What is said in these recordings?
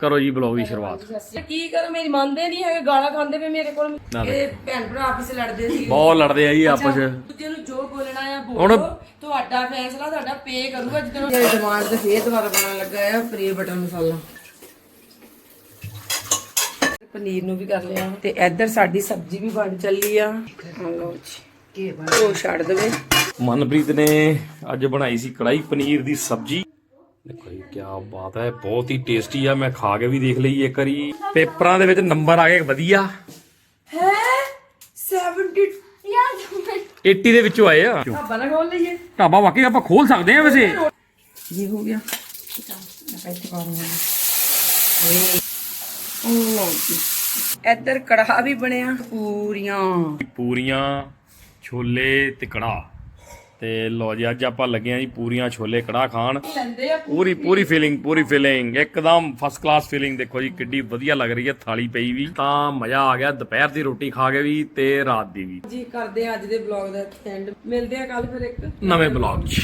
ਕਰੋ ਜੀ ਬਲੌਗ ਦੀ ਸ਼ੁਰੂਆਤ। ਕੀ ਕਰ ਮੇਰੀ ਮੰਨਦੇ ਨਹੀਂ ਹੈਗੇ ਗਾਲਾਂ ਖਾਂਦੇ ਪਏ ਮੇਰੇ ਕੋਲ। ਇਹ ਭੈਣ ਭਰਾ ਆਪਸ ਵਿੱਚ ਲੜਦੇ ਸੀ ਬਹੁਤ ਲੜਦੇ ਆ ਜੀ ਆਪਸ ਦੂਜੇ ਨੂੰ ਜੋ ਬੋਲਣਾ ਆ ਹੁਣ- ਬੋਲੋ ਤੁਹਾਡਾ ਫੈਸਲਾ ਤੁਹਾਡਾ ਪੇ ਕਰੂਗਾ ਜਦੋਂ ਇਹ ਡਿਮਾਂਡ ਤੇ ਫੇਰ ਦੁਬਾਰਾ ਬਣਨ ਲੱਗਾ ਆ ਪਨੀਰ ਬਟਰ ਮਸਾਲਾ। ਪਨੀਰ ਨੂੰ ਵੀ ਕਰ ਲਿਆ। ਤੇ ਇੱਧਰ ਸਾਡੀ ਸਬਜ਼ੀ ਵੀ ਬਣ ਚੱਲੀ ਆ। ਹਾਂ ਲਓ ਜੀ। ਕੀ ਬਣ ਉਹ ਛੱਡ ਦੇਵੇ। ਮਨਪ੍ਰੀਤ ਨੇ ਅੱਜ ਬਣਾਈ ਸੀ ਕੜਾਈ ਪਨੀਰ ਦੀ ਸਬਜ਼ੀ। ਦੇਖੋ ਕੀ ਬਾਤ ਹੈ ਬਹੁਤ ਹੀ ਟੇਸਟੀ ਆ ਮੈਂ ਖਾ ਕੇ ਵੀ ਦੇਖ ਲਈ ਇੱਕ ਵਾਰੀ। ਪੇਪਰਾਂ ਦੇ ਵਿੱਚ ਨੰਬਰ ਆ ਗਏ ਵਧੀਆ। ਹੈ? 70 80 ਦੇ ਵਿੱਚੋਂ ਆਏ ਆ। ਢਾਬਾ ਨਾ ਖੋਲ ਲਈਏ। ਢਾਬਾ ਵਾਕਈ ਆਪਾਂ ਖੋਲ ਸਕਦੇ ਆ ਵੈਸੇ। ਇਹ ਹੋ ਗਿਆ। ਇੱਧਰ ਕੜਾਹ ਵੀ ਬਣਿਆ। ਪੂਰੀਆਂ। ਪੂਰੀਆਂ ਛੋਲੇ ਤੇ ਕੜਾ ਤੇ ਲੋ ਜੀ ਅੱਜ ਆਪਾਂ ਲੱਗੇ ਆ ਜੀ ਪੂਰੀਆਂ ਛੋਲੇ ਕੜਾ ਖਾਣ। ਪੂਰੀ ਪੂਰੀ। ਫੀਲਿੰਗ ਪੂਰੀ ਫੀਲਿੰਗ ਇੱਕਦਮ ਫਸਟ ਕਲਾਸ ਫੀਲਿੰਗ ਦੇਖੋ ਜੀ ਕਿੱਡੀ ਵਧੀਆ ਲੱਗ ਰਹੀ ਹੈ ਥਾਲੀ ਪਈ ਵੀ। ਤਾਂ ਮਜ਼ਾ ਆ ਗਿਆ ਦੁਪਹਿਰ ਦੀ ਰੋਟੀ ਖਾ ਕੇ ਵੀ ਤੇ ਰਾਤ ਦੀ ਵੀ। ਜੀ ਕਰਦੇ ਆ ਅੱਜ ਦੇ ਵਲੌਗ ਦਾ ਐਂਡ ਮਿਲਦੇ ਆ ਕੱਲ ਫਿਰ ਇੱਕ। ਨਵੇਂ ਬਲੌਗ 'ਚ।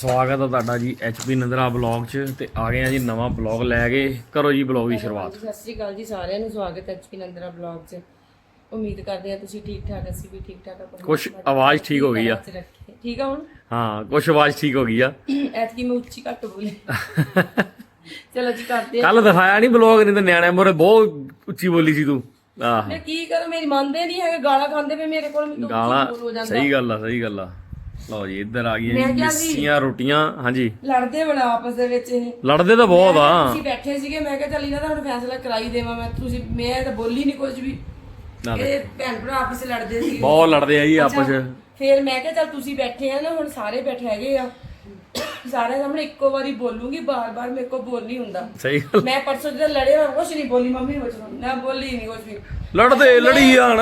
ਸਵਾਗਤ ਹੈ ਤੁਹਾਡਾ ਜੀ ਐਚਪੀ ਨੰਦਰਾ ਬਲੌਗ 'ਚ ਤੇ ਆ ਗਏ ਆ ਜੀ ਨਵਾਂ ਬਲੌਗ ਲੈ ਕੇ। ਕਰੋ ਜੀ ਬਲੌਗ ਦੀ ਸ਼ੁਰੂਆਤ। ਸਤਿ ਸ਼੍ਰੀ ਅਕਾਲ ਜੀ ਸਾਰਿਆਂ ਨੂੰ ਸਵਾਗਤ ਹੈ ਐਚਪੀ ਨੰਦਰਾ ਵਲੌਗ 'ਚ। ਉਮੀਦ ਕਰਦੇ ਆ ਤੁਸੀਂ ਠੀਕ ਠਾਕ ਅਸੀਂ ਵੀ ਠੀਕ ਠਾਕ ਆਪਾਂ ਕੁਛ ਆਵਾਜ਼ ਠੀਕ ਹੋ ਗਈ ਆ। ਠੀਕ ਆ ਹੁਣ? ਹਾਂ ਕੁਛ ਆਵਾਜ਼ ਠੀਕ ਹੋ ਗਈ ਆ। ਐਤਕੀ ਮੈਂ ਉੱਚੀ ਘੱਟ ਬੋਲੀ ਚਲੋ ਜੀ ਕਰਦੇ ਆ ਕੱਲ ਦਿਖਾਇਆ ਨਹੀਂ ਬਲੌਗ ਨਹੀਂ ਤਾਂ ਨਿਆਣਿਆਂ ਮੋਰੇ ਬਹੁਤ ਉੱਚੀ ਬੋਲੀ ਸੀ ਤੂੰ। ਆਹ। ਮੈਂ ਕੀ ਕਰਾਂ ਮੇਰੀ ਮੰਨਦੇ ਨਹੀਂ ਹੈਗੇ ਗਾਲਾਂ ਖਾਂਦੇ ਪਏ ਮੇਰੇ ਕੋਲ ਮੈਨੂੰ ਗਾਲਾਂ ਸਹੀ ਗੱਲ ਆ ਸਹੀ ਗੱਲ ਆ। ਲਓ ਜੀ ਇੱਧਰ ਆ ਗਈਆਂ ਮੈਂ ਜੀ ਕਿਹਾ ਵੀ- ਮਿੱਸੀਆਂ ਰੋਟੀਆਂ ਹਾਂਜੀ। ਲੜਦੇ ਬੜਾ ਆਪਸ ਦੇ ਵਿੱਚ ਇਹ। ਲੜਦੇ ਤਾਂ ਬਹੁਤ ਆ। ਤੁਸੀਂ ਬੈਠੇ ਸੀਗੇ ਮੈਂ ਕਿਹਾ ਚੱਲ ਇਹਨਾਂ ਦਾ ਹੁਣ ਫੈਸਲਾ ਕਰਾਈ ਦੇਵਾਂ ਮੈਂ। ਤੁਸੀਂ ਮੈਂ ਤਾਂ ਬੋਲੀ ਨਹੀਂ ਕੁਝ ਵੀ। ਨਾ ਦੇ। ਇਹ ਭੈਣ ਭਰਾ ਆਪਸ ਵਿੱਚ ਲੜਦੇ ਸੀ। ਬਹੁਤ ਲੜਦੇ ਆ ਜੀ ਆਪਸ ਚ। ਫਿਰ ਮੈਂ ਕਿਹਾ ਚੱਲ ਤੁਸੀਂ ਬੈਠੇ ਆ ਨਾ ਹੁਣ ਸਾਰੇ ਬੈਠੇ ਹੈਗੇ ਆ। ਸਾਰੇ ਸਾਹਮਣੇ ਇੱਕੋ ਵਾਰੀ ਬੋਲੂੰਗੀ ਬਾਰ-ਬਾਰ ਮੇਰੇ ਕੋਲ ਬੋਲ ਨਹੀਂ ਹੁੰਦਾ। ਸਹੀ ਗੱਲ। ਮੈਂ ਪਰਸੋਂ ਜਦੋਂ ਲੜੇ ਮੈਂ ਕੁਛ ਨਹੀਂ ਬੋਲੀ ਮੰਮੀ ਨੂੰ ਪੁੱਛਣਾ। ਮੈਂ ਬੋਲੀ ਨਹੀਂ ਕੁਛ ਵੀ। ਲੜਦੇ ਲੜੀ ਜਾਣ।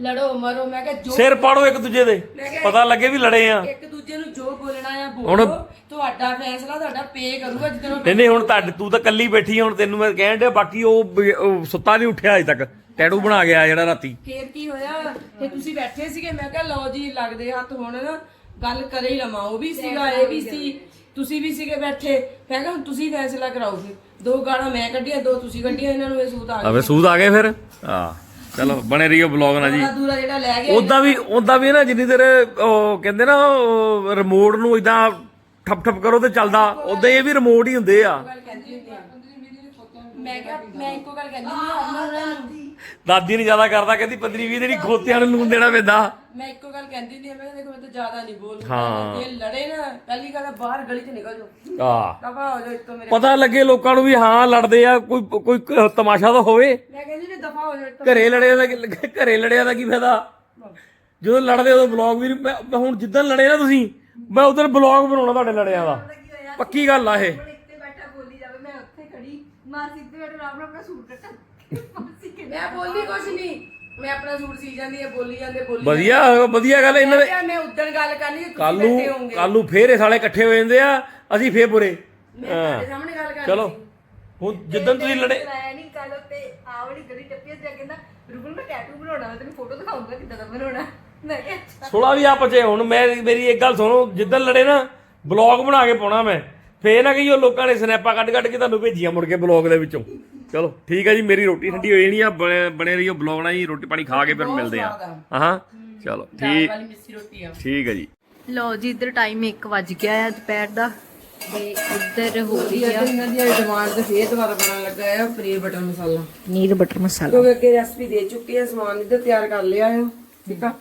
ਲੜੋ ਮਰੋ। ਮੈਂ ਕਿਹਾ ਜੋ ਸਿਰ ਪਾੜੋ ਇੱਕ ਦੂਜੇ ਦੇ। ਪਤਾ ਲੱਗੇ ਵੀ ਲੜੇ ਆ। ਇੱਕ ਦੂਜੇ ਨੂੰ ਜੋ ਬੋਲਣਾ ਆ ਬੋਲੋ। ਤੁਹਾਡਾ ਫੈਸਲਾ ਤੁਹਾਡਾ ਪੇ ਕਰੂਗਾ ਜਦੋਂ ਨਹੀਂ ਨਹੀਂ ਹੁਣ ਤੁਹਾਡੇ ਤੂੰ ਤਾਂ ਕੱਲੀ ਬੈਠੀ ਆ, ਹੁਣ ਤੈਨੂੰ ਮੈਂ ਕਹਿਣ ਡਿਆ ਬਾਕੀ ਉਹ ਸੁੱਤਾ ਨਹੀਂ ਉੱਠਿਆ ਅਜੇ ਤੱਕ। ਟੈਟੂ ਬਣਾ ਗਿਆ ਜਿਹੜਾ ਰਾਤੀ। ਫੇਰ ਕੀ ਹੋਇਆ? ਤੇ ਤੁਸੀਂ ਬੈਠੇ ਸੀਗੇ ਮੈਂ ਕਿਹਾ ਲਓ ਜੀ ਲੱਗਦੇ ਹੱਥ ਹੁਣ ਨਾ। ਗੱਲ ਕਰੇ ਹੀ ਲਵਾਂ ਉਹ ਵੀ ਸੀਗਾ ਇਹ ਵੀ ਸੀ। ਤੁਸੀਂ ਵੀ ਸੀਗੇ ਬੈਠੇ। ਮੈਂ ਕਿਹਾ ਹੁਣ ਤੁਸੀਂ ਫੈਸਲਾ ਕਰਾਓ ਫਿਰ। ਦੋ ਗਾਲਾਂ ਮੈਂ ਕੱਢੀਆਂ ਦੋ ਤੁਸੀਂ ਕੱਢੀਆਂ ਇਹਨਾਂ ਨੂੰ ਇਹ ਸੂਤ ਆ ਗਿਆ। ਆਵੇ ਸੂਦ ਆ ਗਏ ਫਿਰ? ਆ ਚਲੋ ਬਣੇ ਰਹੀਓ ਬਲੌਗ ਨਾਲ ਜੀ। ਦੂਰਾ ਜਿਹੜਾ ਲੈ ਗਿਆ। ਉਦਾਂ ਵੀ ਉਦਾਂ ਵੀ ਨਾ ਜਿੰਨੀ ਦੇਰ ਉਹ ਕਹਿੰਦੇ ਨਾ ਉਹ ਰਿਮੋਟ ਨੂੰ ਇਦਾਂ ਠੱਪ ਠੱਪ ਕਰੋ ਤੇ ਚੱਲਦਾ। ਉਦਾਂ ਇਹ ਵੀ ਰਿਮੋਟ ਹੀ ਹੁੰਦੇ ਆ। ਮੈਂ ਕਿਹਾ ਮੈਂ ਇੱਕੋ ਗੱਲ ਕਹਿੰਦੀ ਨੂੰ ਦਾਦੀ ਨੇ ਜ਼ਿਆਦਾ ਕਰਦਾ ਕਹਿੰਦੀ 15 20 ਦਿਨ ਖੋਤਿਆਂ ਨੂੰ ਲੂਣ ਦੇਣਾ ਪੈਂਦਾ। ਮੈਂ ਇੱਕੋ ਗੱਲ ਕਹਿੰਦੀ ਹੁੰਦੀ ਆ ਮੈਂ ਕਿਹਾ ਦੇਖੋ ਮੈਂ ਤਾਂ ਜ਼ਿਆਦਾ ਨਹੀਂ ਬੋਲ ਹਾਂ। ਜੇ ਲੜੇ ਨਾ ਪਹਿਲੀ ਗੱਲ ਬਾਹਰ ਗਲੀ 'ਚ ਨਿਕਲ ਜਾਓ। ਆ ਦਫਾ ਹੋ ਜਾਓ ਇੱਥੋਂ ਮੇਰੇ ਪਤਾ ਲੱਗੇ ਲੋਕਾਂ ਨੂੰ ਵੀ ਹਾਂ ਲੜਦੇ ਆ ਕੋਈ ਕੋਈ ਕ- ਤਮਾਸ਼ਾ ਤਾਂ ਹੋਵੇ। ਮੈਂ ਕਹਿੰਦੀ ਨੇ ਦਫਾ ਹੋ ਜਾਓ ਇੱਥੋਂ। ਘਰੇ ਲੜਿਆ ਦਾ ਕੀ- ਘਰੇ ਲੜਿਆ ਦਾ ਕੀ ਫਾਇਦਾ? ਜਦੋਂ ਲੜਦੇ ਉਦੋਂ ਬਲੌਗ ਵੀ ਮੈਂ ਮੈਂ ਹੁਣ ਜਿੱਦਣ ਲੜੇ ਨਾ ਤੁਸੀਂ ਮੈਂ ਉਦੋਂ ਬਲੌਗ ਬਣਾਉਣਾ ਤੁਹਾਡੇ ਲੜਿਆਂ ਦਾ। ਪੱਕੀ ਗੱਲ ਆ ਇਹ। ਇੱਥੇ ਬੈਠਾ ਬੋਲੀ ਜਾਵੇ ਮੈਂ ਉੱਥੇ ਖੜੀ ਮਾਸੀ ਤੇ ਬੈਠਾ ਆਰਾਮ ਨਾਲ ਆਪਣਾ ਸੂਟ ਕੱਟਾ ਮਾਸੀ ਮੈਂ ਬੋਲੀ ਕੁਛ ਨਹੀਂ ਮੈਂ ਆਪਣਾ ਸੂਟ ਸੀ ਜਾਂਦੀ ਆ ਬੋਲੀ ਜਾਂਦੇ ਬੋਲੀ ਵਧੀਆ ਵਧੀਆ ਗੱਲ ਇਹਨਾਂ ਦੇ ਮੈਂ ਉਦੋਂ ਗੱਲ ਕਰਨੀ ਕੱਲ ਨੂੰ ਹੋਵੋਗੇ ਕੱਲ ਨੂੰ ਫੇਰ ਇਹ ਸਾਲੇ ਇਕੱਠੇ ਹੋ ਜਾਂਦੇ ਆ ਅਸੀਂ ਫੇਰ ਬੁਰੇ ਮੈਂ ਤੁਹਾਡੇ ਸਾਹਮਣੇ ਗੱਲ ਕਰਨੀ ਚਲੋ ਹੁਣ ਜਿੱਦਣ ਤੁਸੀਂ ਲੜੇ ਲਾਇਆ ਨਹੀਂ ਕੱਲ ਤੇ ਆ ਵਾਲੀ ਗਲੀ ਟੱਪੀ ਤੇ ਕਹਿੰਦਾ ਰੁਕਣ ਮੈਂ ਟੈਟੂ ਬਣਾਉਣਾ ਮੈਂ ਤੈਨੂੰ ਫੋਟੋ ਦਿਖਾਉਂਗਾ ਕਿੱਦਾਂ ਦਾ ਬਣਾਉਣਾ ਮੈਂ ਕਿਹਾ ਅੱਛਾ। ਥੋੜਾ ਵੀ ਆਪਸ 'ਚ ਹੁਣ ਮੈਂ ਮੇਰੀ ਇੱਕ ਗੱਲ ਸੁਣੋ ਜਿੱਦਣ ਲੜੇ ਨਾ ਬਲੌਗ ਬਣਾ ਕੇ ਪਾਉਣਾ ਮੈਂ ਫੇਰ ਨਾ ਕਹੀਓ ਲੋਕਾਂ ਨੇ ਸਨੈਪਾਂ ਕੱਢ ਕੱਢ ਕੇ ਤੁਹਾਨੂੰ ਭੇਜੀਆਂ ਮੁੜ ਕੇ ਬਲੌਗ ਦੇ ਵਿੱਚੋਂ ਚਲੋ ਠੀਕ ਹੈ ਜੀ ਮੇਰੀ ਰੋਟੀ ਠੰਡੀ ਹੋ ਜਾਣੀ ਆ ਬਣੇ ਬਣੇ ਰਹੀਓ ਬਲੌਗ ਨਾਲ ਜੀ ਰੋਟੀ ਪਾਣੀ ਖਾ ਕੇ ਫਿਰ ਮਿਲਦੇ ਆ। ਹਾਂ ਚਲੋ ਠੀਕ। ਵਾਲੀ ਮਿੱਸੀ ਰੋਟੀ ਆ। ਠੀਕ ਹੈ ਜੀ। ਲਓ ਜੀ ਇੱਧਰ ਟਾਈਮ 1 ਵਜ ਗਿਆ ਹੈ ਦੁਪਹਿਰ ਦਾ। ਤੇ ਇੱਧਰ ਹੋ ਰਹੀ ਆ। ਇਹਨਾਂ ਦੀ ਡਿਮਾਂਡ ਤੇ ਫੇਰ ਦੁਬਾਰਾ ਬਣਨ ਲੱਗਾ ਆ ਪਨੀਰ ਬਟਰ ਮਸਾਲਾ। ਪਨੀਰ ਬਟਰ ਮਸਾਲਾ। ਕਿਉਂਕਿ ਅੱਗੇ ਰੈਸਪੀ ਦੇ ਚੁੱਕੀ ਆ ਸਮਾਨ ਇੱਧਰ ਤਿਆਰ ਕਰ ਲਿਆ ਆ ਠੀਕ ਆ?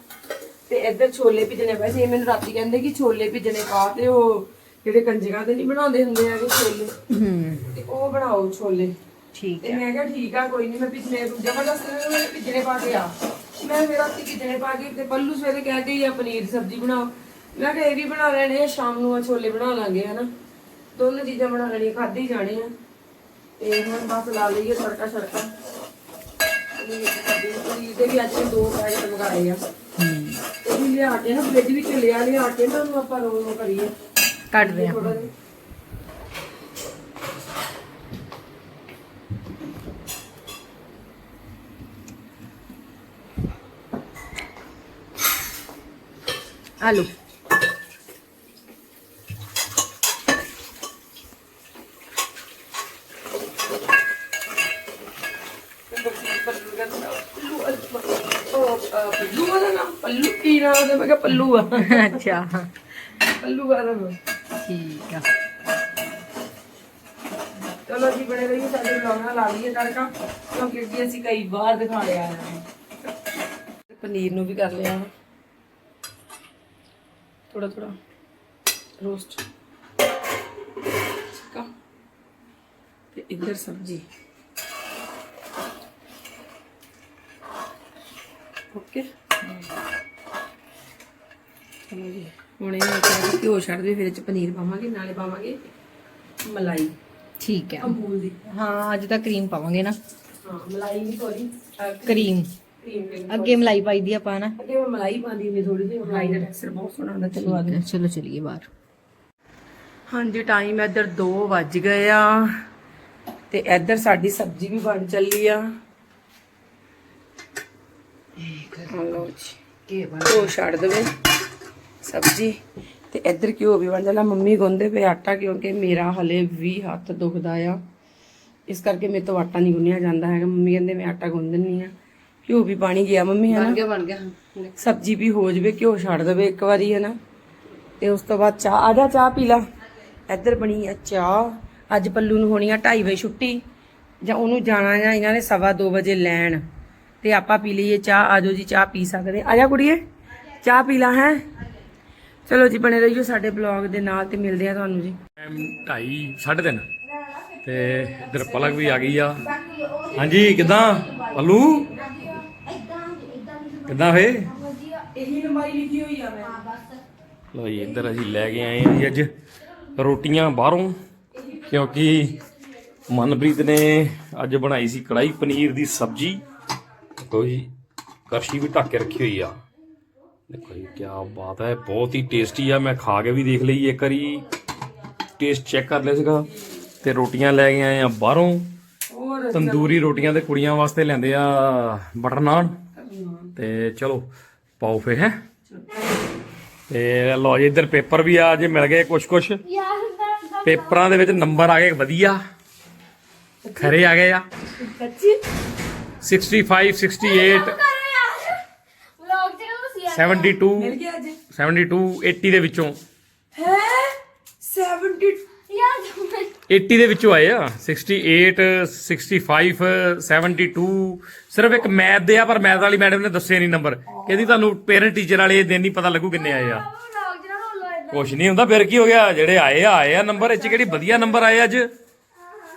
ਤੇ ਇੱਧਰ ਛੋਲੇ ਭਿੱਜਣੇ ਪਏ ਸੀ। ਇਹ ਮੈਨੂੰ ਰਾਤੀ ਕਹਿੰਦੇ ਕਿ ਛੋਲੇ ਭਿੱਜਣੇ ਪਾ ਤੇ ਉਹ ਜਿਹੜੇ ਕੰਜਕਾਂ ਤੇ ਨਹੀਂ ਬਣਾਉਂਦੇ ਹੁੰਦੇ ਆ ਛੋਲੇ। ਹੂੰ। ਤੇ ਉਹ ਬਣਾਓ ਛੋਲੇ। ਠੀਕ ਤੇ ਮੈਂ ਕਿਹਾ ਠੀਕ ਆ ਕੋਈ ਨਹੀਂ ਮੈਂ ਪਿਛਲੇ ਜ਼ਬਰਦਸਤ ਨੇ ਮੈਨੂੰ ਪਿਛਲੇ ਪਾ ਕੇ ਆ। ਮੈਂ ਫਿਰ ਰਾਤੀ ਪਿਛਲੇ ਪਾ ਕੇ ਤੇ ਪੱਲੂ ਸਵੇਰੇ ਕਹਿ ਗਈ ਆ ਪਨੀਰ ਦੀ ਸਬਜ਼ੀ ਬਣਾਓ। ਮੈਂ ਕਿਹਾ ਇਹ ਵੀ ਬਣਾ ਲੈਣੇ ਆ ਸ਼ਾਮ ਨੂੰ ਆ ਛੋਲੇ ਬਣਾ ਲਾਂਗੇ ਹਨਾ। ਦੋਨੋਂ ਚੀਜ਼ਾਂ ਬਣਾ ਲੈਣੀਆਂ ਖਾਧੀ ਜਾਣੇ ਆ। ਤੇ ਹੁਣ ਬਸ ਲਾ ਲਈਏ ਤੜਕਾ ਛੜਕਾ ਪਨੀਰ ਦੀ ਦੇ ਵੀ ਅੱਜ ਮੈਂ ਦੋ ਪੈਕਟ ਮੰਗਾਏ ਆ। ਤੇ ਵੀ ਲਿਆ ਕੇ ਨਾ ਫ੍ਰਿਜ ਵਿੱਚ ਲਿਆ ਲਿਆ ਕੇ ਨਾ ਉਹਨੂੰ ਆਪਾਂ ਰੋਲ ਕਰੀਏ। ਕੱਢਦੇ ਆ ਥੋੜਾ ਜਿਹਾ। ਉਹ ਅਹ, ਪੱਲੂ ਵਾਲਾ ਨਾਮ ਪੱਲੂ ਕੀ ਨਾਮ ਉਹਦਾ ਮੈਂ ਕਿਹਾ ਪੱਲੂ ਆ ਅੱਛਾ ਪੱਲੂ ਵਾਲਾ ਨਾਮ ਠੀਕ ਆ ਚਲੋ ਜੀ ਬੜੇ ਰਹੀ ਸਾਡੇ ਵਲੌਗ ਨਾਲ ਲਾ ਲਈਏ ਤੜਕਾ ਕਿਉਂਕਿ ਅਸੀਂ ਕਈ ਵਾਰ ਦਿਖਾ ਲਿਆ ਹੈ ਪਨੀਰ ਨੂੰ ਵੀ ਕਰ ਲਿਆ ਥੋੜਾ ਥੋੜਾ ਰੋਸਟ ਚਿਕਾ ਤੇ ਇੱਧਰ ਸਬਜ਼ੀ ਓਕੇ ਚਲੋ ਜੀ ਹੁਣ ਇਹ ਚਾਹੀਦਾ ਘਿਓ ਛੱਡ ਦੇ ਫਿਰ ਇਹ ਚ ਪਨੀਰ ਪਾਵਾਂਗੇ ਨਾਲੇ ਪਾਵਾਂਗੇ ਮਲਾਈ ਠੀਕ ਹੈ ਅਮੂਲ ਦੀ ਹਾਂ ਅੱਜ ਤਾਂ ਕਰੀਮ ਪਾਵਾਂਗੇ ਨਾ ਹਾਂ ਮਲਾਈ ਨਹੀਂ ਸੌਰੀ ਕਰੀਮ ਅੱਗੇ ਮਲਾਈ ਪਾਈ ਦੀ ਆਪਾਂ ਨਾ। ਅੱਗੇ ਮੈਂ ਮਲਾਈ ਪਾਉਂਦੀ ਹੁੰਦੀ ਥੋੜੀ ਜਿਹੀ ਮਲਾਈ ਦਾ ਟੈਕਸਚਰ ਬਹੁਤ ਸੋਹਣਾ ਹੁੰਦਾ ਚਲੋ ਆ ਜਾਓ। ਚਲੋ ਚਲੀਏ ਬਾਹਰ। ਹਾਂਜੀ ਟਾਈਮ ਇੱਧਰ 2 ਵੱਜ ਗਏ ਆ ਤੇ ਇੱਧਰ ਸਾਡੀ ਸਬਜ਼ੀ ਵੀ ਬਣ ਚੱਲੀ ਆ। ਹਲੋ ਜੀ ਛੱਡ ਦੇਵੇ ਸਬਜ਼ੀ। ਤੇ ਇੱਧਰ ਘਿਓ ਵੀ ਬਣ ਜਾਂਦਾ ਮੰਮੀ ਗੁੰਦੇ ਪਏ ਆਟਾ ਕਿਉਂਕਿ ਮੇਰਾ ਹਲੇ ਵੀ ਹੱਥ ਦੁਖਦਾ ਆ। ਇਸ ਕਰਕੇ ਮੇਰੇ ਤੋਂ ਆਟਾ ਨਹੀਂ ਗੁੰਨਿਆ ਜਾਂਦਾ ਹੈਗਾ। ਮੰਮੀ ਕਹਿੰਦੇ ਮੈਂ ਆਟਾ ਗੁੰਨ ਦਿੰਨੀ ਆ। ਘਿਓ ਵੀ ਪਾਣੀ ਗਿਆ ਮੰਮੀ ਹੈ ਨਾ ਬਣ ਗਿਆ ਬਣ ਗਿਆ। ਸਬਜ਼ੀ ਵੀ ਹੋ ਜਵੇ ਘਿਓ ਛੱਡ ਦੇਵੇ ਇੱਕ ਵਾਰੀ ਹੈ ਨਾ ਤੇ ਉਸ ਤੋਂ ਬਾਅਦ ਚਾਹ ਆ ਜਾ ਚਾਹ ਪੀ ਲਾ। ਇੱਧਰ ਬਣੀ ਆ ਚਾਹ। ਅੱਜ ਪੱਲੂ ਨੂੰ ਹੋਣੀ ਆ 2:30 ਵਜੇ ਛੁੱਟੀ ਜਾਂ ਉਹਨੂੰ ਜਾਣਾ ਜਾਂ ਇਹਨਾਂ ਨੇ ਸਵਾ 2 ਵਜੇ ਲੈਣ। ਤੇ ਆਪਾਂ ਪੀ ਲਈਏ ਚਾਹ ਆਜੋ ਜੀ ਚਾਹ ਪੀ ਸਕਦੇ ਆ। ਜਾ ਕੁੜੀਏ ਚਾਹ ਪੀ ਲਾ ਹੈ? ਚਲੋ ਜੀ ਬਣੇ ਰਹੀਓ ਸਾਡੇ ਬਲੌਗ ਦੇ ਨਾਲ ਤੇ ਮਿਲਦੇ ਆ ਤੁਹਾਨੂੰ ਜੀ। ਟਾਈਮ 2:30 3:30 ਤੇ ਇੱਧਰ ਪਲਕ ਵੀ ਆ ਗਈ ਆ। ਹਾਂਜੀ ਕਿਦਾਂ? ਪੱਲੂ? ਕਿਦਾਂ ਫੇ? ਇਹੀ ਲੰਬਾਈ ਲਿਖੀ ਹੋਈ ਆ ਮੈਂ। ਲੋ ਜੀ ਇੱਧਰ ਅਸੀਂ ਲੈ ਕੇ ਆਏ ਹਾਂ ਜੀ ਅੱਜ ਰੋਟੀਆਂ ਬਾਹਰੋਂ ਕਿਉਂਕਿ ਮਨਪ੍ਰੀਤ ਨੇ ਅੱਜ ਬਣਾਈ ਸੀ ਕੜਾਈ ਪਨੀਰ ਦੀ ਸਬਜ਼ੀ। ਦੇਖੋ ਜੀ ਕੜਛੀ ਵੀ ਢੱਕ ਕੇ ਰੱਖੀ ਹੋਈ ਆ। ਦੇਖੋ ਜੀ ਕੀ ਬਾਤ ਹੈ ਬਹੁਤ ਹੀ ਟੇਸਟੀ ਆ। ਮੈਂ ਖਾ ਕੇ ਵੀ ਦੇਖ ਲਈ ਇੱਕ ਵਾਰੀ। ਟੇਸਟ ਚੈੱਕ ਕਰ ਲਿਆ ਸੀਗਾ ਤੇ ਰੋਟੀਆਂ ਲੈ ਕੇ ਆਏ ਆ ਬਾਹਰੋਂ। ਹੋਰ ਤੰਦੂਰੀ ਰੋਟੀਆਂ ਤੇ ਕੁੜੀਆਂ ਵਾਸਤੇ ਲੈਂਦੇ ਆ ਬਟਰ ਨਾਨ। ਤੇ ਚਲੋ ਪਾਓ ਫੇ ਹੈ? ਤੇ ਲਓ ਜੀ ਇੱਧਰ ਪੇਪਰ ਵੀ ਆ ਜੇ ਮਿਲ ਗਏ ਕੁਛ ਕੁਛ ਪੇਪਰਾਂ ਦੇ ਵਿੱਚ ਨੰਬਰ ਆ ਗਏ ਵਧੀਆ। ਖਰੇ ਆ ਗਏ ਆ। ਕੱਚੀ 65 68 72 ਮਿਲ ਗਿਆ ਅੱਜ। 72 80 ਦੇ ਵਿੱਚੋਂ। ਹੈ? 70 80 ਦੇ ਵਿੱਚੋਂ ਆਏ ਆ। 68 65 72 ਸਿਰਫ ਇੱਕ ਮੈਥ ਦੇ ਆ ਪਰ ਮੈਥ ਵਾਲੀ ਮੈਡਮ ਨੇ ਦੱਸੇ ਨਹੀਂ ਨੰਬਰ ਕਹਿੰਦੀ ਤੁਹਾਨੂੰ ਪੇਰੈਂਟ ਟੀਚਰ ਵਾਲੇ ਦਿਨ ਨਹੀਂ ਪਤਾ ਲੱਗੂ ਕਿੰਨੇ ਆਏ ਆ। ਕੁਛ ਨਹੀਂ ਹੁੰਦਾ ਫਿਰ ਕੀ ਹੋ ਗਿਆ? ਜਿਹੜੇ ਆਏ ਆ ਆਏ ਆ ਨੰਬਰ ਇਹ ਚ ਕਿਹੜੀ ਵਧੀਆ ਨੰਬਰ ਆਏ ਅੱਜ?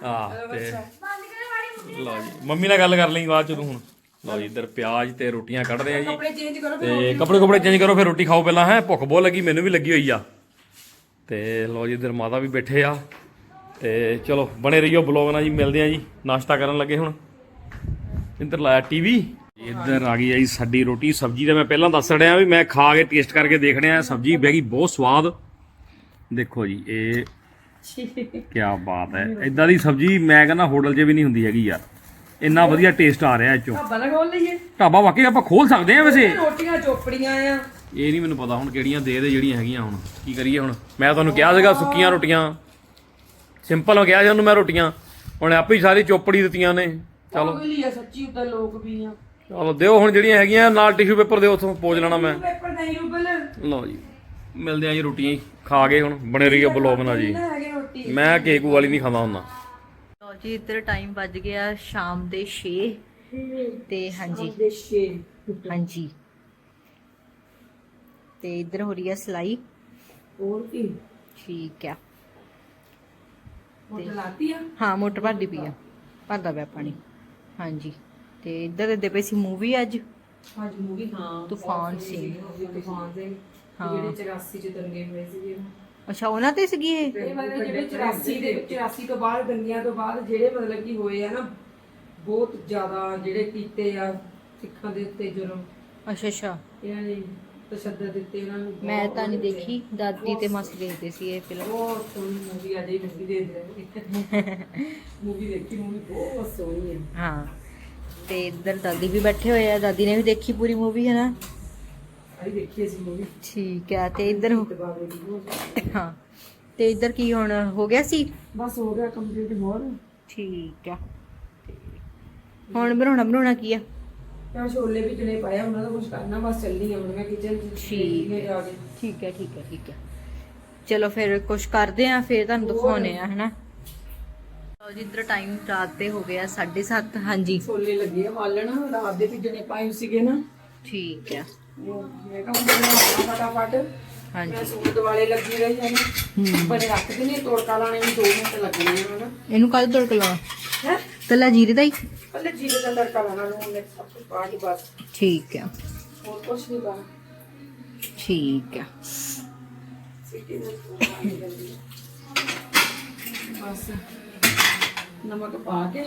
ਆ ਤੇ ਲਓ ਜੀ ਮੰਮੀ ਨਾਲ ਗੱਲ ਕਰ ਲਈ ਬਾਅਦ ਚ ਤੂੰ ਹੁਣ। ਲਓ ਜੀ ਇੱਧਰ ਪਿਆਜ਼ ਤੇ ਰੋਟੀਆਂ ਕੱਢਦੇ ਆ ਜੀ। ਤੇ ਕੱਪੜੇ ਕੱਪੜੇ ਚੇਂਜ ਕਰੋ ਫਿਰ ਰੋਟੀ ਖਾਓ ਪਹਿਲਾਂ ਹੈ? ਭੁੱਖ ਬਹੁਤ ਲੱਗੀ ਮੈਨੂੰ ਵੀ ਲੱਗੀ ਹੋਈ ਆ। ਤੇ ਲਓ ਜੀ ਇੱਧਰ ਮਾਤਾ ਵੀ ਬੈਠੇ ਆ। ਤੇ ਚਲੋ ਬਣੇ ਰਹੀਓ ਬਲੌਗ ਨਾਲ ਜੀ ਮਿਲਦੇ ਆ ਜੀ। ਨਾਸ਼ਤਾ ਕਰਨ ਲੱਗੇ ਹੁਣ। ਇੱਧਰ ਲਾਇਆ ਟੀਵੀ। ਇੱਧਰ ਆ ਗਈ ਆ ਜੀ ਸਾਡੀ ਰੋਟੀ ਸਬਜ਼ੀ ਦਾ ਮੈਂ ਪਹਿਲਾਂ ਦੱਸ ਰਿਹਾ ਵੀ ਮੈਂ ਖਾ ਕੇ ਟੇਸਟ ਕਰਕੇ ਦੇਖ ਰਿਹਾ ਸਬਜ਼ੀ ਬਹਿ ਗਈ ਬਹੁਤ ਸਵਾਦ। ਦੇਖੋ ਜੀ ਇਹ ਕੀ ਬਾਤ ਹੈ। ਇਦਾਂ ਦੀ ਸਬਜ਼ੀ ਮੈਂ ਕਹਿੰਦਾ ਹੋਟਲ 'ਚ ਵੀ ਨਹੀਂ ਹੁੰਦੀ ਹੈਗੀ ਯਾਰ। ਇੰਨਾ ਵਧੀਆ ਟੇਸਟ ਆ ਰਿਹਾ ਇਹ ਚੋਂ ਢਾਬਾ ਲਗਾਉਣ ਲਈਏ ਢਾਬਾ ਵਾਕਈ ਆਪਾਂ ਖੋਲ ਸਕਦੇ ਆ ਵੈਸੇ। ਰੋਟੀਆਂ ਚੋਪੜੀਆਂ ਆ। ਇਹ ਨਹੀਂ ਮੈਨੂੰ ਪਤਾ ਹੁਣ ਕਿਹੜੀਆਂ ਦੇ ਦੇ ਜਿਹੜੀਆਂ ਹੈਗੀਆਂ ਹੁਣ। ਕੀ ਕਰੀਏ ਹੁਣ? ਮੈਂ ਤੁਹਾਨੂੰ ਕਿਹਾ ਸੀਗਾ ਸੁੱਕੀਆਂ ਰੋਟੀਆਂ। ਸਿੰਪਲ ਹੋ ਗਿਆ ਸੀ ਉਹਨੂੰ ਮੈਂ ਰੋਟੀਆਂ। ਹੁਣ ਆਪੇ ਹੀ ਸਾਰੀ ਚੋਪੜੀ ਦਿੱਤੀਆਂ ਨੇ। ਚਲੋ। ਉਹ ਲਈ ਆ ਸੱਚੀ ਉਦਾਂ ਲੋਕ ਵੀ ਆ। ਚਲੋ ਦਿਓ ਹੁਣ ਜਿਹੜੀਆਂ ਹੈਗੀਆਂ ਨਾਲ ਟਿਸ਼ੂ ਪੇਪਰ ਦਿਓ ਉੱਥੋਂ ਪੋਜ ਲੈਣਾ ਮੈਂ। ਪੇਪਰ ਨਹੀਂ ਰੂਬਲ ਲਓ ਜੀ। ਮਿਲਦੇ ਆ ਜੀ ਰੋਟੀਆਂ ਹੀ। ਖਾ ਕੇ ਹੁਣ ਬਣੇ ਰਹੀਓ ਬਲੌਗ ਨਾਲ ਜੀ। ਨਾ ਹੈਗੇ ਰੋਟੀ। ਮੈਂ ਕੇਕ ਵਾਲੀ ਨਹੀਂ ਖਾਂਦਾ ਹੁੰਦਾ। ਲਓ ਜੀ ਇੱਧਰ ਟਾਈਮ ਵੱਜ ਗਿਆ ਸ਼ਾਮ ਦੇ 6 ਤੇ ਹਾਂਜੀ। ਦੇ ਛੇ। ਹਾਂਜੀ। ਤੇ ਇੱਧਰ ਹੋ ਰਹੀ ਹੈ ਸਲਾਈ। ਹੋਰ ਕੀ? ਠੀਕ ਆ। ਮੋਟਰ ਲਾਤੀ ਆ? ਹਾਂ ਮੋਟਰ ਭਰਦੀ ਪਈ ਆ। ਭਰਦਾ ਪਿਆ ਪਾਣੀ। ਹਾਂਜੀ। ਤੇ ਇੱਧਰ ਦੇ ਪਈ ਸੀ ਮੂਵੀ ਅੱਜ। ਅੱਜ ਮੂਵੀ ਹਾਂ ਤੂਫਾਨ ਸਿੰਘ ਤੂਫਾਨ ਸਿੰਘ ਹਾਂ। ਜਿਹੜੇ 84 ਚ ਦੰਗੇ ਹੋਏ ਸੀਗੇ। ਅੱਛਾ ਉਹਨਾਂ ਤੇ ਸੀਗੀ ਇਹ? ਇਹ ਮਤਲਬ ਜਿਹੜੇ 84 ਦੇ 84 ਤੋਂ ਬਾਅਦ ਦੰਗਿਆਂ ਤੋਂ ਬਾਅਦ ਜਿਹੜੇ ਮਤਲਬ ਕਿ ਹੋਏ ਆ ਨਾ ਬਹੁਤ ਜ਼ਿਆਦਾ ਜਿਹੜੇ ਕੀਤੇ ਆ ਸਿੱਖਾਂ ਦੇ ਉੱਤੇ ਜ਼ੁਲਮ ਅੱਛਾ ਅੱਛਾ। ਇਹਨਾਂ ਨੇ ਤਸ਼ੱਦਦ ਦਿੱਤੇ ਇਹਨਾਂ ਨੂੰ ਮੈਂ ਤਾਂ ਨਹੀਂ ਦੇਖੀ ਦਾਦੀ ਤੇ ਮਾਸੀ ਦੇਖਦੇ ਸੀ ਇਹ ਫਿਲਮ ਬਹੁਤ ਸੋਹਣੀ ਮੂਵੀ ਆ ਜਾਈ ਮੂਵੀ ਦੇ ਦੇ ਮੂਵੀ ਦੇਖੀ ਮੂਵੀ ਬਹੁਤ ਸੋਹਣੀ ਹੈ ਹਾਂ ਤੇ ਇੱਧਰ ਦਾਦੀ ਵੀ ਬੈਠੇ ਹੋਏ ਆ ਦਾਦੀ ਨੇ ਵੀ ਦੇਖੀ ਪੂਰੀ ਮੂਵੀ ਹੈ ਨਾ ਆਈ ਦੇਖੀ ਅਸੀਂ ਮੂਵੀ ਠੀਕ ਹੈ ਤੇ ਇੱਧਰ ਦੀ ਬਹੁਤ- ਹਾਂ ਤੇ ਇੱਧਰ ਕੀ ਹੁਣ ਹੋ ਗਿਆ ਸੀ? ਬਸ ਹੋ ਗਿਆ ਕੰਪਲੀਟ ਹੋਰ। ਠੀਕ ਆ। ਹੁਣ ਬਣਾਉਣਾ ਬਣਾਉਣਾ ਕੀ ਆ? ਮੈਂ ਛੋਲੇ ਵੀ ਜਨੇ ਪਾਇਆ ਉਹਨਾਂ ਦਾ ਕੁਝ ਕਰਨਾ ਬਸ ਚੱਲੀ ਆ ਹੁਣ ਮੈਂ ਕਿਚਨ ਚ ਠੀਕ ਹੈ ਕੇ। ਠੀਕ ਹੈ ਠੀਕ ਹੈ ਠੀਕ ਹੈ। ਚਲੋ ਫਿਰ ਕੁਝ ਕਰਦੇ ਆ ਫਿਰ ਤੁਹਾਨੂੰ ਦਿਖਾਉਨੇ ਆ ਹਨਾ। ਲਓ ਜੀ ਇੱਧਰ ਟਾਈਮ ਰਾਤ ਦੇ ਹੋ ਗਿਆ 7:30 ਹਾਂਜੀ। ਛੋਲੇ ਲੱਗੇ ਆ ਵਾਲਣ ਰਾਤ ਦੇ ਭਿੱਜਣੇ ਪਾਏ ਸੀਗੇ ਨਾ। ਠੀਕ ਆ ਉਹ ਮੈਂ ਕਿਹਾ ਬਣਾਉਣਾ ਫਟਾਫਟ। ਹਾਂਜੀ। ਮੈਂ ਸੂਟ ਦੁਆਲੇ ਲੱਗੀ ਰਹੀ ਹਾਂ। ਹੂੰ ਬੜੇ ਰੱਖ ਦਿੰਦੀ ਤੋੜਕਾ ਲਾਣੇ ਨੂੰ 2 ਮਿੰਟ ਲੱਗਣੇ ਆ ਹਨਾ ਇਹਨੂੰ ਕੱਲ ਤੜਕ ਲਾਉਣਾ। ਹੈ? ਕੱਲਾ ਜੀਰੇ ਦਾ ਹੀ? ਪਹਿਲੇ ਜੀਰੇ ਦਾ ਤੜਕਾ ਲਾਣਾ ਨੂੰ ਮੈਂ ਸਭ ਕੁਝ ਪਾ ਕੇ ਬਸ। ਠੀਕ ਆ। ਹੋਰ ਕੁਝ ਨਹੀਂ ਪਾਣਾ ਠੀਕ ਆ। ਸਿੱਟੀ ਦੇ ਪਾਣੀ ਜਲਦੀ ਬਸ ਨਮਕ ਪਾ ਕੇ।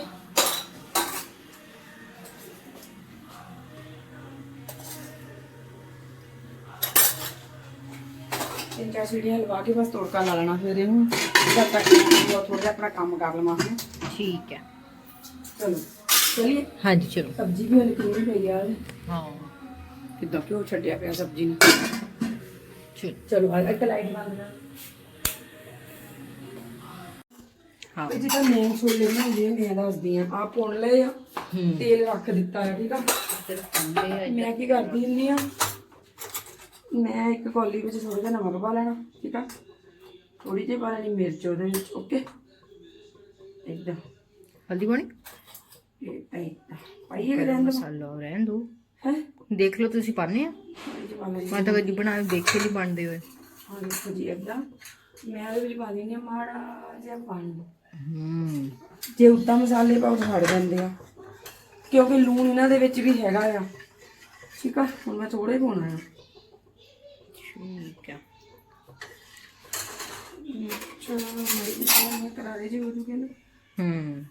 ਤਿੰਨ ਚਾਰ ਸੀੜੀਆਂ ਲਵਾ ਕੇ ਬਸ ਤੜਕਾ ਲਾ ਲੈਣਾ ਫਿਰ ਇਹਨੂੰ। ਜਦ ਤੱਕ ਥੋੜਾ ਜਿਹਾ ਆਪਣਾ ਕੰਮ ਕਰ ਲਵਾਂ ਹੈ ਠੀਕ ਆ। ਚਲੋ ਚਲਿਏ। ਹਾਂਜੀ ਚਲੋ। ਸਬਜ਼ੀ ਵੀ ਹਲੇ ਕਿੰਨੀ ਪਈ ਆ। ਹਾਂ। ਕਿੱਦਾਂ? ਕਿਉਂ ਛੱਡਿਆ ਪਿਆ ਸਬਜ਼ੀ ਨੂੰ? ਚਲੋ। ਚਲੋ ਆ ਇੱਕ ਲਾਈਟ ਬੰਦ ਕਰ। ਹਾਂ। ਇਹ ਜਿਹੜਾ ਮੇਨ ਛੋਲੇ ਬਣਾਉਂਦੇ ਆ ਦੱਸਦੀ ਆ। ਆ ਪੁਣ ਲਏ ਆ ਹੂੰ। ਤੇਲ ਰੱਖ ਦਿੱਤਾ ਠੀਕ ਆ? ਮੈਂ ਕੀ ਕਰਦੀ ਹੁੰਦੀ ਆ? ਮੈਂ ਇੱਕ ਕੌਲੀ ਵਿੱਚ ਥੋੜਾ ਜਿਹਾ ਨਮਕ ਪਾ ਲੈਣਾ ਠੀਕ ਆ? ਥੋੜੀ ਜਿਹੀ ਪਾ ਲੈਣੀ ਮਿਰਚ ਉਹਦੇ ਵਿੱਚ ਓਕੇ? ਇੱਦਾਂ ਹਲਦੀ ਪਾਣੀ ਇੱਦਾਂ ਇੱਦਾਂ ਪਾਈਏ ਕਿ ਰਹਿਣ ਦੋ ਮਸਾਲਾ ਰਹਿਣ ਦੋ। ਹੈ? ਦੇਖ ਲਓ ਤੁਸੀਂ ਪਾਣੇ ਆ? ਮੈਂ ਤਾਂ ਕਦੀ ਬਣਾ ਦੇਖੇ ਨਹੀਂ ਬਣਦੇ ਹੋਏ। ਹਾਂ ਦੇਖੋ ਜੀ ਇੱਦਾਂ ਮੈਂ ਉਹਦੇ ਵਿੱਚ ਪਾ ਦਿੰਦੀ ਆ ਮਾੜਾ ਜਿਹਾ ਪਾਣੀ। ਹੂੰ। ਜੇ ਉੱਦਾਂ ਮਸਾਲੇ ਪਾਉ ਛੱਡ ਜਾਂਦੇ ਆ। ਕਿਉਂਕਿ ਲੂਣ ਇਹਨਾਂ ਦੇ ਵਿੱਚ ਵੀ ਹੈਗਾ ਆ। ਠੀਕ ਆ ਹੁਣ ਮੈਂ ਥੋੜਾ ਹੀ ਪਾਉਣਾ ਆ। ਠੀਕ ਚਲੋ ਮੈਂ ਜੀ ਹੂੰ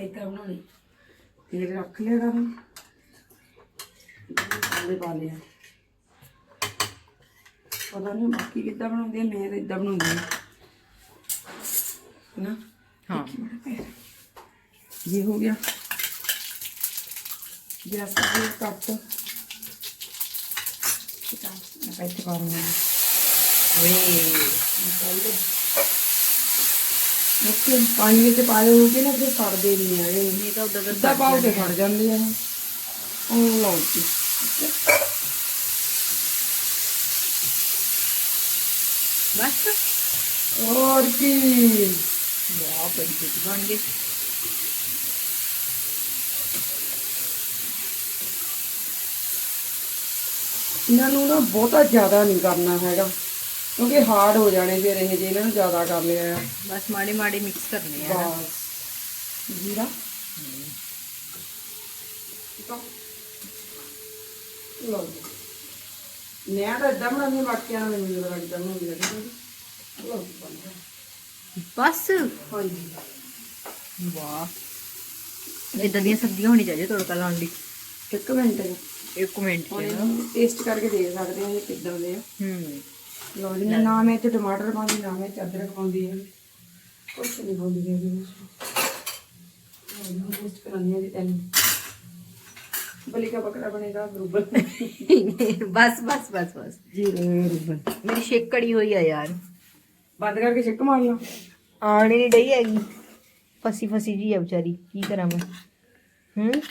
इतना रख लिया हम पता नहीं बाकी कितना बनाते मैं तो इतना बना हूँ ये हो गया गैस कट मैं पा रही हूँ ਓਕੇ ਪਾਣੀ ਵਿੱਚ ਪਾ ਲਓਗੇ ਨਾ ਫਿਰ ਸੜਦੇ ਨਹੀਂ ਆਏ ਇਹ। ਤਾਂ ਉਦਾਂ ਦਾ ਅੱਧਾ ਪਾਓ ਕੇ ਸੜ ਜਾਂਦੇ ਆ। ਉਹ ਲਓ ਜੀ। ਬਸ। ਔਰ ਕੀ। ਵਾਹ ਬੜੀ ਛੇਤੀ ਬਣ ਗਈ ਇਹਨਾਂ ਨੂੰ ਨਾ ਬਹੁਤਾ ਜ਼ਿਆਦਾ ਨਹੀਂ ਕਰਨਾ ਹੈਗਾ। ਕਿਉਂਕਿ ਹਾਰਡ ਹੋ ਜਾਣੇ ਫਿਰ ਇਹ ਜੇ ਇਹਨਾਂ ਨੂੰ ਜ਼ਿਆਦਾ ਕਰ ਲਿਆ ਆ ਬਸ ਮਾੜੇ ਮਾੜੇ ਮਿਕਸ ਕਰਨੇ ਨਾ। ਬਸ। ਜੀਰਾ। ਜੀ। ਮੈਂ ਤਾਂ ਇਦਾਂ ਬਣਾਉਂਦੀ ਬਾਕੀਆਂ ਨੂੰ ਮੈਨੂੰ ਇਦਾਂ ਹੈ ਗਿਆ। ਬਸ। ਹਾਂਜੀ। ਵਾਹ। ਇਦਾਂ ਦੀਆਂ ਸਬਜ਼ੀਆਂ ਹੋਣੀ ਚਾਹੀਦੀਆਂ ਤੜਕਾ ਲਾਉਣ ਲਈ। ਇੱਕ ਮਿੰਟ। ਇੱਕ ਮਿੰਟ। ਟੇਸਟ ਕਰਕੇ ਦੇਖ ਸਕਦੇ ਹਾਂ ਇਹ ਕਿੱਦਾਂ ਦੇ ਆ। ਹੂੰ।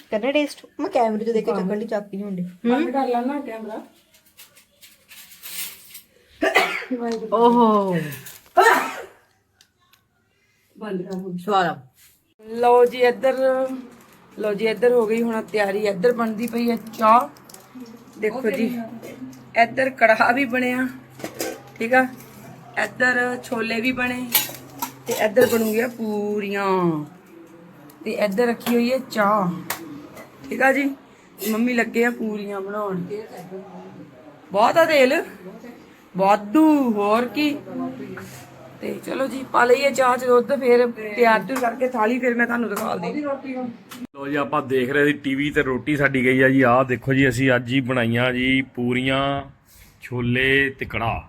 ਕਰਨਾ ਟੇਸਟ ਮੈਂ ਕੈਮਰੇ ਤੋਂ ਦੇਖ ਕੇ ਚੱਕਣ ਦੀ ਚੱਕ ਨਹੀਂ ਹੁੰਦੀ ਬੰਦ ਕਰ ਲੈਣਾ ਕੈਮਰਾ ਓਹੋ। ਬੰਦ ਕਰ ਹੁਣ। ਸਵਾਦ ਆ ਲਓ ਜੀ ਇੱਧਰ ਲਓ ਜੀ ਇੱਧਰ ਹੋ ਗਈ ਹੁਣ ਤਿਆਰੀ। ਇੱਧਰ ਬਣਦੀ ਪਈ ਹੈ ਚਾਹ। ਦੇਖੋ ਜੀ ਇੱਧਰ ਕੜਾਹ ਵੀ ਬਣਿਆ ਠੀਕ ਆ? ਇੱਧਰ ਛੋਲੇ ਵੀ ਬਣੇ ਤੇ ਇੱਧਰ ਬਣੂਗੀਆਂ ਪੂਰੀਆਂ। ਤੇ ਇੱਧਰ ਰੱਖੀ ਹੋਈ ਹੈ ਚਾਹ ਠੀਕ ਆ ਜੀ? ਮੰਮੀ ਲੱਗੇ ਆ ਪੂਰੀਆਂ ਬਣਾਉਣ। ਬਹੁਤ ਆ ਤੇਲ। ਵਾਧੂ ਹੋਰ ਕੀ? ਤੇ ਚਲੋ ਜੀ ਪਾ ਲਈਏ ਚਾਹ ਚ ਦੁੱਧ ਫਿਰ ਤਿਆਰ ਤਿਉਰ ਕਰਕੇ ਥਾਲੀ ਫਿਰ ਮੈਂ ਤੁਹਾਨੂੰ ਦਿਖਾਉਂਦੀ ਲੋ ਜੀ ਆਪਾਂ ਦੇਖ ਰਹੇ ਸੀ ਟੀਵੀ ਤੇ ਰੋਟੀ ਸਾਡੀ ਗਈ ਆ ਜੀ। ਆਹ ਦੇਖੋ ਜੀ ਅਸੀਂ ਅੱਜ ਹੀ ਬਣਾਈਆਂ ਜੀ ਪੂਰੀਆਂ ਛੋਲੇ ਤੇ ਕੜਾਹ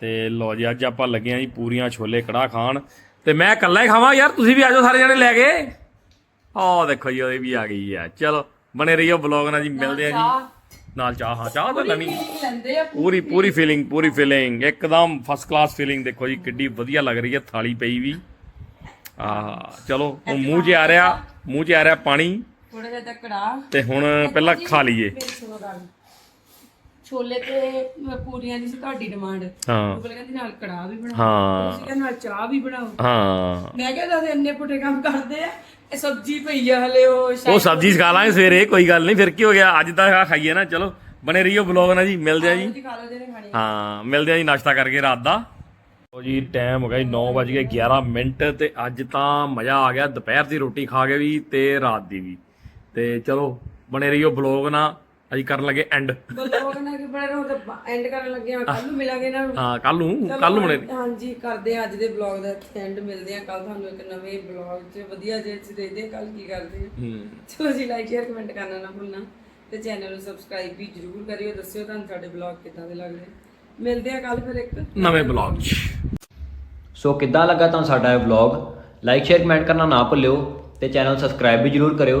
ਤੇ ਲੋ ਜੀ ਅੱਜ ਆਪਾਂ ਲੱਗੇ ਆ ਜੀ ਪੂਰੀਆਂ ਛੋਲੇ ਕੜਾਹ ਖਾਣ। ਤੇ ਮੈਂ ਇਕੱਲਾ ਹੀ ਖਾਵਾਂ ਯਾਰ ਤੁਸੀਂ ਵੀ ਆਜੋ ਸਾਰੇ ਜਣੇ ਲੈ ਕੇ। ਆਹ ਦੇਖੋ ਜੀ ਉਹਦੀ ਵੀ ਆ ਗਈ ਆ। ਚਲੋ ਬਣੇ ਰਹੀਓ ਬਲੌਗ ਨਾਲ ਜੀ ਮਿਲਦੇ ਆ ਜੀ। ਨਾਲ ਚਾਹ ਹਾਂ ਚਾਹ ਤਾਂ ਲੈਂਦੇ ਆ ਪੂਰੀ ਪੂਰੀ ਫੀਲਿੰਗ ਪੂਰੀ ਫੀਲਿੰਗ ਇੱਕਦਮ ਫਸਟ ਕਲਾਸ ਫੀਲਿੰਗ ਦੇਖੋ ਜੀ ਕਿੱਡੀ ਵਧੀਆ ਲੱਗ ਰਹੀ ਹੈ ਥਾਲੀ ਪਈ ਵੀ। ਆਹ ਚਲੋ ਉਹ ਮੂੰਹ 'ਚ ਆ ਰਿਹਾ ਮੂੰਹ 'ਚ ਆ ਰਿਹਾ ਪਾਣੀ। ਥੋੜਾ ਜਿਹਾ ਕੜਾ ਤੇ ਹੁਣ ਪਹਿਲਾਂ ਖਾ ਲਈਏ। ਛੋਲੇ ਤੇ ਪੂਰੀਆਂ ਦੀ ਸੀ ਤੁਹਾਡੀ ਡਿਮਾਂਡ ਹਾਂ। ਉਹ ਕਹਿੰਦੀ ਨਾਲ ਕੜਾ ਵੀ ਬਣਾਓ। ਹਾਂ। ਤੁਸੀਂ ਕਹਿੰਦੇ ਨਾਲ ਚਾਹ ਵੀ ਬਣਾਓ। ਹਾਂ। ਮੈਂ ਕਿਹਾ ਦੱਸ ਇੰਨੇ ਪੁੱਠੇ ਕੰਮ ਕਰਦੇ ਆ ਇਹ ਸਬਜ਼ੀ ਪਈ ਆ ਹਲੇ ਉਹ ਉਹ ਸਬਜ਼ੀ ਖਾ ਲਾਂਗੇ ਸਵੇਰੇ ਕੋਈ ਗੱਲ ਨਹੀਂ ਫਿਰ ਕੀ ਹੋ ਗਿਆ ਅੱਜ ਤਾਂ ਆਹ ਖਾਈਏ ਨਾ ਚਲੋ ਬਣੇ ਰਹੀਓ ਬਲੌਗ ਨਾਲ ਜੀ ਮਿਲਦੇ ਆ ਜੀ। ਹਾਂ ਮਿਲਦੇ ਆ ਜੀ ਨਾਸ਼ਤਾ ਕਰਕੇ ਰਾਤ ਦਾ। ਲੋ ਜੀ ਟਾਈਮ ਹੋ ਗਿਆ ਜੀ 9 ਵਜ ਗਏ 11 ਮਿੰਟ ਤੇ ਅੱਜ ਤਾਂ ਮਜ਼ਾ ਆ ਗਿਆ ਦੁਪਹਿਰ ਦੀ ਰੋਟੀ ਖਾ ਕੇ ਵੀ ਤੇ ਰਾਤ ਦੀ ਵੀ। ਤੇ ਚਲੋ ਬਣੇ ਰਹੀਓ ਬਲੌਗ ਨਾਲ। ਅਸੀਂ ਕਰਨ ਲੱਗੇ ਐਂਡ ਬਲੋਗ ਨਾਲ ਕਿ ਬੜਾ ਰੋ ਐਂਡ ਕਰਨ ਲੱਗੇ ਆ ਕੱਲ ਨੂੰ ਮਿਲਾਂਗੇ ਨਾ। ਹਾਂ ਕੱਲ ਨੂੰ ਕੱਲ ਨੂੰ ਬਣੇ ਹਾਂਜੀ ਕਰਦੇ ਆ ਅੱਜ ਦੇ ਬਲੌਗ ਦਾ ਐਂਡ ਮਿਲਦੇ ਆ ਕੱਲ ਤੁਹਾਨੂੰ ਇੱਕ ਨਵੇਂ ਬਲੌਗ 'ਚ। ਵਧੀਆ ਜਿਹੇ 'ਚ ਦੇਖਦੇ ਆ ਕੱਲ ਕੀ ਕਰਦੇ ਆ ਹੂੰ। ਚਲੋ ਜੀ ਲਾਈਕ ਸ਼ੇਅਰ ਕਮੈਂਟ ਕਰਨਾ ਨਾ ਭੁੱਲਣਾ। ਤੇ ਚੈਨਲ ਨੂੰ ਸਬਸਕ੍ਰਾਈਬ ਵੀ ਜਰੂਰ ਕਰਿਓ ਦੱਸਿਓ ਤੁਹਾਨੂੰ ਸਾਡੇ ਬਲੌਗ ਕਿੱਦਾਂ ਦੇ ਲੱਗਦੇ ਮਿਲਦੇ ਆ ਕੱਲ ਫਿਰ ਇੱਕ। ਨਵੇਂ ਬਲੌਗ 'ਚ। ਸੋ ਕਿੱਦਾਂ ਲੱਗਾ ਤੁਹਾਨੂੰ ਸਾਡਾ ਇਹ ਵਲੌਗ ਲਾਈਕ ਸ਼ੇਅਰ ਕਮੈਂਟ ਕਰਨਾ ਨਾ ਭੁੱਲਿਓ ਤੇ ਚੈਨਲ ਸਬਸਕ੍ਰਾਈਬ ਵੀ ਜਰੂਰ ਕਰਿਓ।